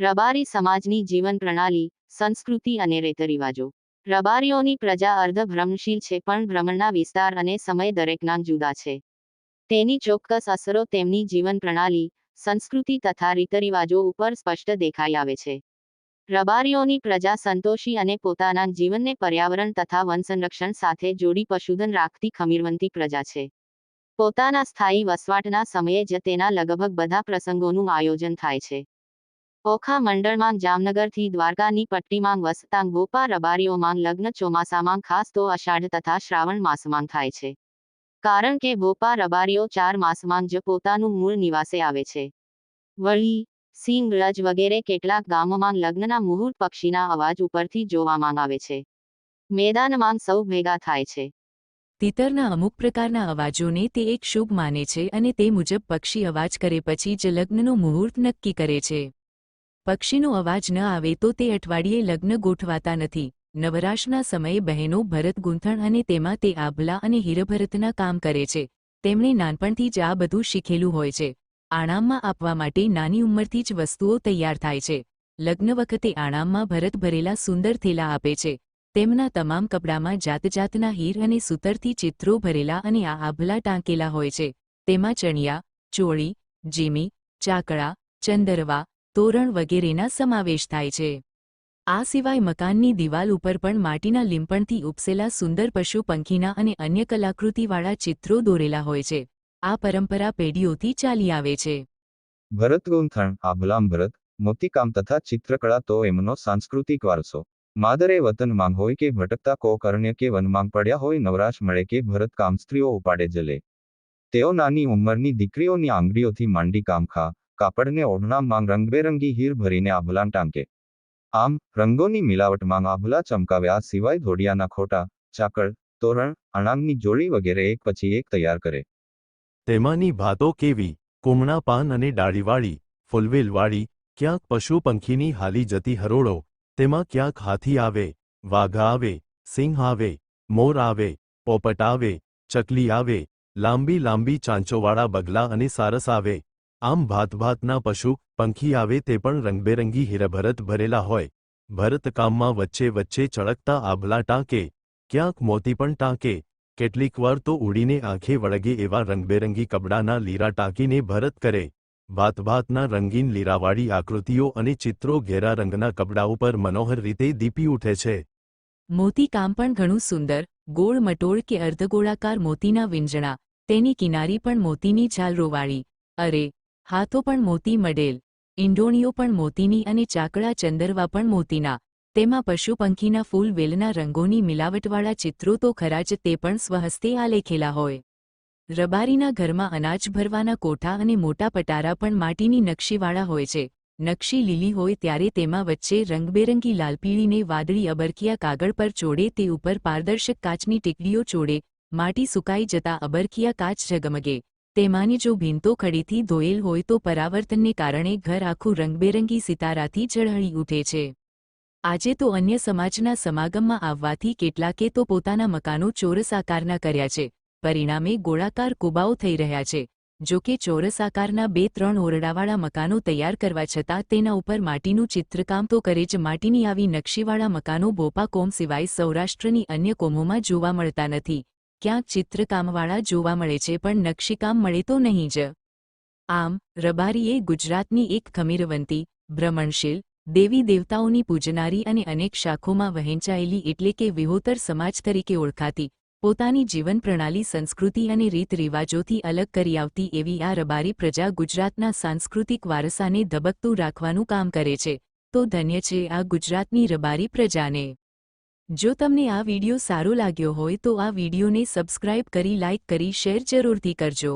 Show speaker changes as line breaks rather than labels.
રબારી સમાજની જીવન પ્રણાલી, સંસ્કૃતિ અને રીતરિવાજો. રબારીઓની પ્રજા અર્ધ ભ્રમણશીલ છે પણ ભ્રમણના વિસ્તાર અને સમય દરેકના જુદા છે. તેની ચોક્કસ અસરો તેમની જીવન પ્રણાલી, સંસ્કૃતિ તથા રીતરિવાજો ઉપર સ્પષ્ટ દેખાઈ આવે છે. રબારીઓની પ્રજા સંતોષી અને પોતાના જીવનને પર્યાવરણ તથા વન સંરક્ષણ સાથે જોડી પશુધન રાખતી ખમીરવંતી પ્રજા છે. પોતાના સ્થાયી વસવાટના સમયે જ તેના લગભગ બધા પ્રસંગોનું આયોજન થાય છે. ઓખા મંડળમાં જામનગરથી દ્વારકાની પટ્ટીમાં વસતાં ગોપા રબારીઓમાં લગ્ન ચોમાસામાં ખાસ તો અષાઢ તથા શ્રાવણ માસમાં થાય છે. કારણ કે ગોપા રબારીઓ ચાર માસમાં જ પોતાનું મૂળ નિવાસે આવે છે. વળી, સિંહ રજ વગેરે કેટલાક ગામોમાં લગ્નના મુહૂર્ત પક્ષીના અવાજ ઉપરથી જોવામાં આવે છે. મેદાનમાં સૌ ભેગા થાય છે.
તીતરના અમુક પ્રકારના અવાજોને તે એક શુભ માને છે અને તે મુજબ પક્ષી અવાજ કરે પછી જ લગ્નનું મુહૂર્ત નક્કી કરે છે. પક્ષીનો અવાજ ન આવે તો તે અઠવાડિયે લગ્ન ગોઠવાતા નથી. નવરાશના સમયે બહેનો ભરત ગૂંથણ અને તેમાં તે આભલા અને હીરભરતના કામ કરે છે. તેમણે નાનપણથી જ આ બધું શીખેલું હોય છે. આણામમાં આપવા માટે નાની ઉંમરથી જ વસ્તુઓ તૈયાર થાય છે. લગ્ન વખતે આણામમાં ભરત ભરેલા સુંદર થેલા આપે છે. તેમના તમામ કપડામાં જાતજાતના હીર અને સૂતરથી ચિત્રો ભરેલા અને આ આભલા ટાંકેલા હોય છે. તેમાં ચણિયા, ચોળી, જીમી, ચાકડા, ચંદરવા તોરણ વગેરેના સમાવેશ થાય છે. આ સિવાય મકાનની દિવાલ ઉપર પણ માટીના લીંપણથી ઉપસેલા સુંદર પશુ પંખીના અને અન્ય કલાકૃતિવાળા ચિત્રો દોરેલા હોય છે. આ પરંપરા પેઢીઓથી ચાલી આવે છે.
ભરત ગૂંથણ આભલામ ભરત, મોતીકામ તથા ચિત્રકળા તો એમનો સાંસ્કૃતિક વારસો. માદરે વતન માંગ હોય કે ભટકતા કોક અરણ્ય કે વનમાં પડ્યા હોય નવરાશ મળે કે ભરતકામ સ્ત્રીઓ ઉપાડે જલે. તેઓ નાની ઉંમરની દીકરીઓની આંગળીઓથી માંડી કામ ખા કાપડને ઓઢણા માંગ રંગબેરંગી હીર ભરીને આભલાં ટાંકે. આમ, રંગોની મિલાવટમાં આભલા ચમકાવ્યા સિવાય ધોડિયાના ખોટા, ચાકળ, તોરણ, અણાંગની જોડી વગેરે એક પછી એક તૈયાર કરે.
તેમાંની ભાતો કેવી? કુમણા પાન અને ડાળીવાળી, ફૂલવેલવાળી, ક્યાંક પશુ પંખીની હાલી જતી હરોળો, તેમાં ક્યાંક હાથી આવે, વાઘ આવે, સિંહ આવે, મોર આવે, પોપટ આવે, ચકલી આવે, લાંબી લાંબી ચાંચોવાળા બગલા અને સારસ આવે. આમ ભાતભાતના પશુ, પંખી આવે તે પણ રંગબેરંગી હીરભરત ભરેલા હોય. ભરતકામમાં વચ્ચે વચ્ચે ચળકતા આભલા ટાંકે, ક્યાંક મોતી પણ ટાંકે. કેટલીકવાર તો ઉડીને આંખે વળગે એવા રંગબેરંગી કપડાના લીરા ટાંકીને ભરત કરે. ભાતભાતના રંગીન લીરાવાળી આકૃતિઓ અને ચિત્રો ઘેરા રંગના કપડા ઉપર મનોહર રીતે દીપી ઉઠે છે.
મોતીકામ પણ ઘણું સુંદર, ગોળ મટોળ કે અર્ધગોળાકાર મોતીના વિંજણા. તેની કિનારી પણ મોતીની ઝાલરોવાળી અરે હાથો પણ મોતી મડેલ ઈંડોણીઓ પણ મોતીની અને ચાકડા ચંદરવા પણ મોતીના, તેમાં પશુ પંખીના ફૂલ વેલના રંગોની મિલાવટવાળા ચિત્રો તો ખરા જ તે પણ સ્વહસ્તે આલેખેલા હોય. રબારીના ઘરમાં અનાજ ભરવાના કોઠા અને મોટા પટારા પણ માટીની નકશીવાળા હોય છે, નકશી લીલી હોય ત્યારે તેમાં વચ્ચે રંગબેરંગી લાલપીળીને વાદળી અબરખિયા કાગળ પર ચોડે તે ઉપર પારદર્શક કાચની ટીકડીઓ ચોડે, માટી સુકાઈ જતા અબરખિયા કાચ ઝગમગે. તેમાંની જો ભીંતો ખડીથી ધોયેલ હોય તો પરાવર્તનને કારણે ઘર આખું રંગબેરંગી સિતારાથી ઝળહળી ઉઠે છે. આજે તો અન્ય સમાજના સમાગમમાં આવવાથી કેટલાકે તો પોતાના મકાનો ચોરસ આકારના કર્યા છે. પરિણામે ગોળાકાર કુબાઓ થઈ રહ્યા છે. જો કે ચોરસ આકારના બે ત્રણ ઓરડાવાળા મકાનો તૈયાર કરવા છતાં તેના ઉપર માટીનું ચિત્રકામ તો કરે જ માટીની આવી નકશીવાળા મકાનો બોપા કોમ સિવાય સૌરાષ્ટ્રની અન્ય કોમોમાં જોવા મળતા નથી. ક્યાંક ચિત્રકામવાળા જોવા મળે છે પણ નકશીકામ મળે તો નહીં જ. આમ, રબારીએ ગુજરાતની એક ખમીરવંતી ભ્રમણશીલ દેવી દેવતાઓની પૂજનારી અને અનેક શાખોમાં વહેંચાયેલી એટલે કે વિહોતર સમાજ તરીકે ઓળખાતી, પોતાની જીવન પ્રણાલી સંસ્કૃતિ અને રીત રિવાજોથી અલગ કરી આવતી એવી આ રબારી પ્રજા ગુજરાતના સાંસ્કૃતિક વારસાને ધબકતું રાખવાનું કામ કરે છે. તો ધન્ય છે આ ગુજરાતની રબારી પ્રજાને. જો તમને આ વીડિયો સારો લાગ્યો હોય તો આ વિડીયોને સબસ્ક્રાઇબ કરી લાઇક કરી શેર જરૂરથી કરજો.